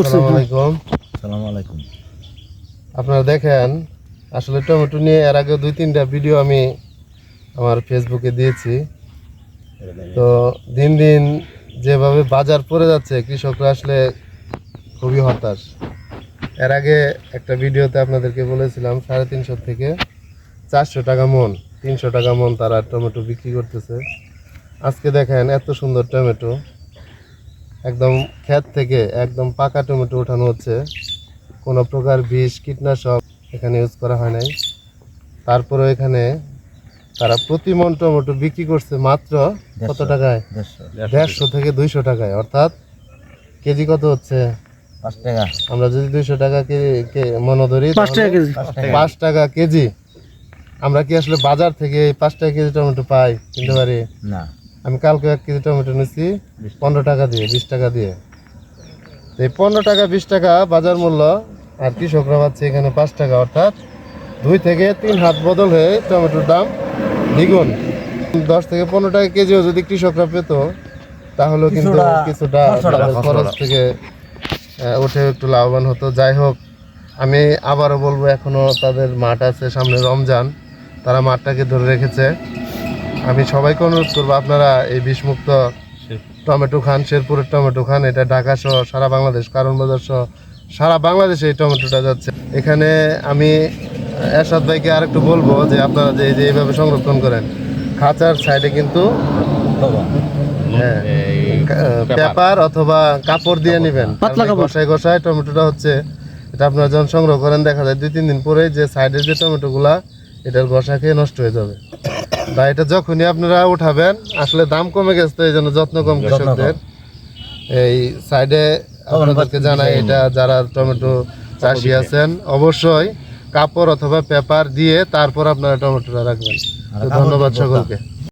আসসালামু আলাইকুম। সালাম আলাইকুম। আপনারা দেখেন আসলে টমেটো নিয়ে এর আগে দুই তিনটা ভিডিও আমি আমার ফেসবুকে দিয়েছি। তো দিন দিন যেভাবে বাজার পড়ে যাচ্ছে কৃষকরা আসলে খুবই হতাশ। এর আগে একটা ভিডিওতে আপনাদেরকে বলেছিলাম সাড়ে তিনশো থেকে চারশো টাকা মন তিনশো টাকা মন তারা টমেটো বিক্রি করতেছে। আজকে দেখেন এত সুন্দর টমেটো। একদম ক্ষেত থেকে একদম পাকা টমেটো ওঠানো হচ্ছে। কোনো প্রকার বিষ কীটনাশক এখানে ইউজ করা হয় নাই। তারপরে এখানে তারা প্রতি মন টমেটো বিক্রি করছে মাত্র কত টাকায়? দেড়শো থেকে দুইশো টাকায়। অর্থাৎ কেজি কত হচ্ছে? আমরা যদি দুইশো টাকা মনে ধরি পাঁচ টাকা কেজি। পাঁচ টাকা। পাঁচ টাকা কেজি। আমরা কি আসলে বাজার থেকে পাঁচ টাকা কেজি টমেটো পাই? কিনতে পারি? না। আমি কালকে এক কেজি টমেটো নিচ্ছি পনেরো টাকা দিয়ে বিশ টাকা দিয়ে। তো এই পনেরো টাকা বিশ টাকা বাজার মূল্য আর কৃষকরা পাচ্ছে এখানে পাঁচ টাকা অর্থাৎ দুই থেকে তিন হাত বদল হয়ে টমেটোর দাম দ্বিগুণ। দশ থেকে পনেরো টাকা কেজিও যদি কৃষকরা পেত তাহলেও কিন্তু কিছুটা। খরচ থেকে উঠে একটু লাভবান হতো। যাই হোক আমি আবারও বলব এখনও তাদের মাঠ আছে সামনে রমজান। তারা মাঠটাকে ধরে রেখেছে। আমি সবাইকে অনুরোধ করব আপনারা এই বিষমুক্ত টমেটো খান শেরপুরের টমেটো খান এটা ঢাকা সহ সারা বাংলাদেশ কারণ বাজার সহ সারা বাংলাদেশে এই টমেটোটা যাচ্ছে। এখানে আমি এরশাদ ভাইকে আরেকটু বলব যে আপনারা যে যে এইভাবে সংরক্ষণ করেন খাঁচার সাইডে কিন্তু হ্যাঁ, পেপার অথবা কাপড় দিয়ে নেবেন। গোসায় গোসায় টমেটোটা হচ্ছে এটা আপনারা যখন সংগ্রহ করেন দেখা যায় দুই তিন দিন পরে যে সাইডের যে টমেটোগুলা এটার গসা খেয়ে নষ্ট হয়ে যাবে। বা এটা যখনই আপনারা উঠাবেন আসলে দাম কমে গেছে তো এই জন্য যত্ন কম কৃষকদের। এই সাইডে আপনাদেরকে জানাই এটা যারা টমেটো চাষি আছেন অবশ্যই কাপড় অথবা পেপার দিয়ে তারপর আপনারা টমেটোটা রাখবেন। ধন্যবাদ সকলকে।